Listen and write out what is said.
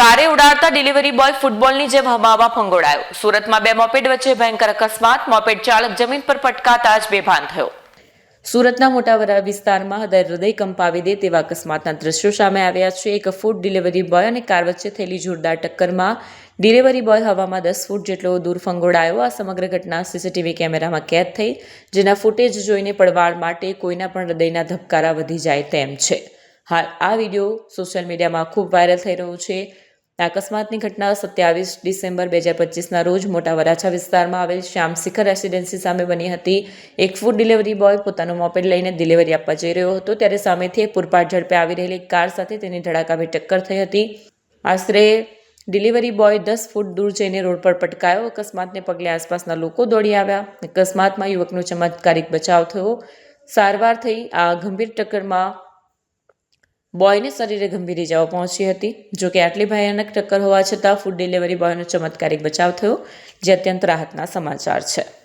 કારે ઉડાડતા delivery boy ફૂટબોલની જેમ હવામાં ફંગોળાયો. સુરતમાં બે મોપેડ વચ્ચે ભયંકર અકસ્માત. મોપેડ ચાલક જમીન પર પટકાતા જ બેભાન થયો. સુરતના મોટાવરા વિસ્તારમાં હૃદય કંપાવી દે તેવા અકસ્માતના દ્રશ્યો સામે આવ્યા છે. એક ફૂડ ડિલિવરી બોય અને કાર વચ્ચે થયેલી જોરદાર ટક્કરમાં ડિલિવરી બોય હવામાં દસ ફૂટ જેટલો દૂર ફંગોળાયો. આ સમગ્ર ઘટના સીસીટીવી કેમેરામાં કેદ થઈ, જેના ફૂટેજ જોઈને પડવાળ માટે કોઈના પણ હૃદયના ધબકારા વધી જાય તેમ છે. હાલ આ વીડિયો સોશિયલ મીડિયામાં ખૂબ વાયરલ થઈ રહ્યો છે. અકસ્માતની ઘટના સત્યાવીસ ડિસેમ્બર બે હજાર પચીસના રોજ મોટા વરાછા વિસ્તારમાં આવેલ શ્યામ શિખર રેસિડેન્સી સામે બની હતી. એક ફૂડ ડિલિવરી બોય પોતાનું મોપેડ લઈને ડિલિવરી આપવા જઈ રહ્યો હતો, ત્યારે સામેથી એક પૂરપાટ ઝડપે આવી રહેલી કાર સાથે તેની ધડાકાભેર ટક્કર થઈ હતી. આશરે ડિલિવરી બોય દસ ફૂટ દૂર જઈને રોડ પર પટકાયો. અકસ્માતને પગલે આસપાસના લોકો દોડી આવ્યા. અકસ્માતમાં યુવકનો ચમત્કારિક બચાવ થયો. સારવાર થઈ આ ગંભીર ટક્કરમાં બોયને શરીરે ગંભીર ઇજાઓ પહોંચી હતી. જો કે આટલી ભયાનક ટક્કર હોવા છતાં ફૂડ ડિલિવરી બોયનો ચમત્કારિક બચાવ થયો, જે અત્યંત રાહતના સમાચાર છે.